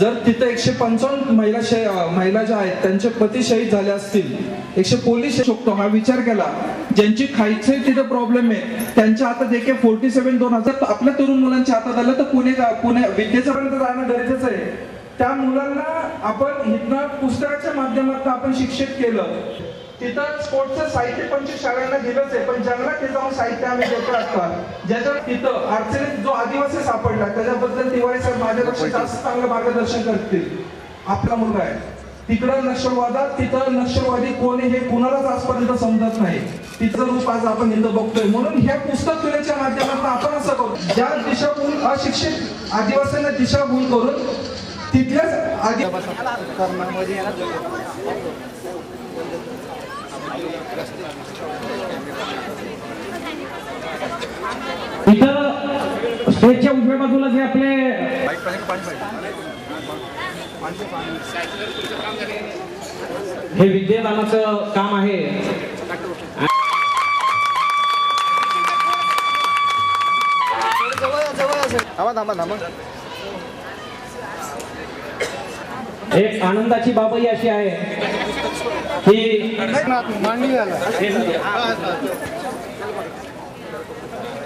जर तिथं एकशे पंचावन्न महिला महिला ज्या आहेत त्यांचे पती शहीद झाले असतील एकशे पोलीस शकतो हा विचार केला. ज्यांची खायचे तिथं प्रॉब्लेम आहे. त्यांच्या हातात एके फोर्टी सेव्हन दोन हजार. आपल्या तरुण मुलांच्या हातात आलं तर पुणे पुणे विद्येपर्यंत जाणं गरजेचं आहे. त्या मुलांना आपण इथनं पुस्तकाच्या माध्यमातून आपण शिक्षित केलं. तिथं स्पोर्टचं साहित्य पंचवीस शाळांना दिलंच आहे पण जंगलात हे जाऊन साहित्य आम्ही देतो असतात ज्याच्यात तिथं अडचणीत जो आदिवासी सापडला त्याच्याबद्दल तिवारी साहेब माझ्यापेक्षा जास्त चांगलं मार्गदर्शन करतील. आपला मुलगा आहे. तिकडं नक्षलवादात तिथं नक्षलवादी कोण हे कुणालाच आजपर्यंत समजत नाही. तिचं रूप आज आपण इथं बघतोय. म्हणून ह्या पुस्तक तुल्याच्या माध्यमातून आपण असं करू. ज्या दिशाभूल अशिक्षित आदिवासींना दिशाभूल करून तिथल्याच आदि बाजूला जे आपले हे विद्यादानाचं काम आहे. थांबा थांबा थांबा. एक आनंदाची बाबही अशी आहे की मांडणी झाला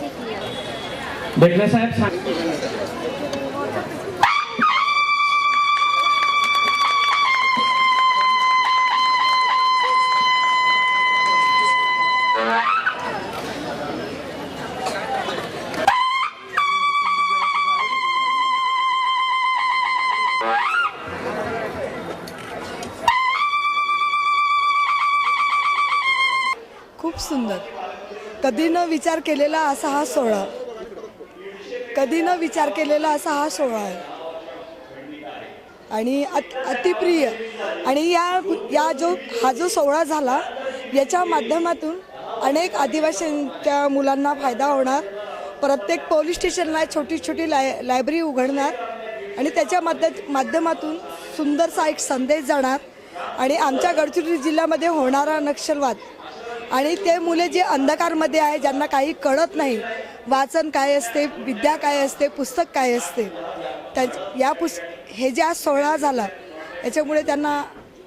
किया भेटले साहेब सांग खूप सुंदर कधी न विचार केलेला असा हा सोहळा. कधी न विचार केलेला असा हा सोहळा आहे. आणि अत अतिप्रिय. आणि या या जो हा जो सोहळा झाला याच्या माध्यमातून अनेक आदिवासींच्या मुलांना फायदा होणार. प्रत्येक पोलीस स्टेशनला छोटी छोटी लाय लायब्ररी उघडणार. आणि त्याच्या माध्य माध्यमातून सुंदरसा एक संदेश जाणार. आणि आमच्या गडचिरोली जिल्ह्यामध्ये होणारा नक्षलवाद आणि ते मुले जे अंधकारमध्ये आहे ज्यांना काही कळत नाही वाचन काय असते विद्या काय असते पुस्तक काय असते त्या या पुस हे जे आज सोहळा झाला याच्यामुळे त्यांना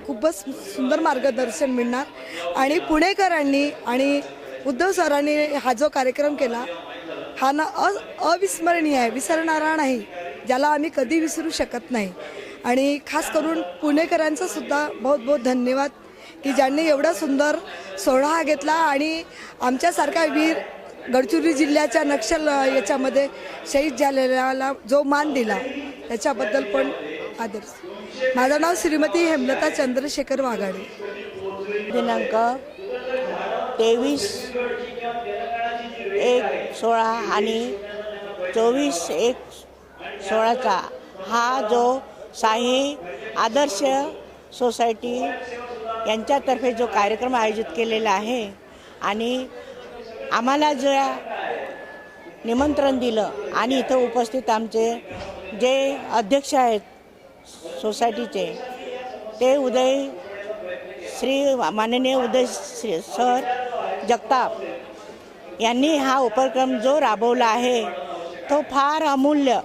खूपच सुंदर मार्गदर्शन मिळणार. आणि पुणेकरांनी आणि उद्धव सरांनी हा जो कार्यक्रम केला हा ना अ अविस्मरणीय आहे विसरणारा नाही ज्याला आम्ही कधी विसरू शकत नाही. आणि खास करून पुणेकरांचं सुद्धा बहुत बहुत धन्यवाद. की ज्यांनी एवढा सुंदर सोहळा हा घेतला आणि आमच्यासारखा वीर गडचिरोली जिल्ह्याच्या नक्षल याच्यामध्ये शहीद झालेल्याला जो मान दिला त्याच्याबद्दल पण आदर. माझं नाव श्रीमती हेमलता चंद्रशेखर वाघाडे. दिनांक तेवीस एक सोळा आणि चोवीस एक सोळाचा हा जो साई आदर्श सोसायटी यांच्यातर्फे जो कार्यक्रम आयोजित केलेला आहे आणि आम्हाला जे निमंत्रण दिलं आणि इथं उपस्थित आमचे जे अध्यक्ष आहेत सोसायटीचे ते उदय श्री माननीय उदय श्री सर जगताप यांनी हा उपक्रम जो राबवला आहे तो फार अमूल्य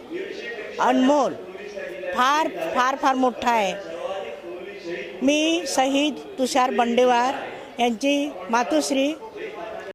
अनमोल फार फार फार मोठा आहे. मी शहीद तुषार बंडेवार यांची मातोश्री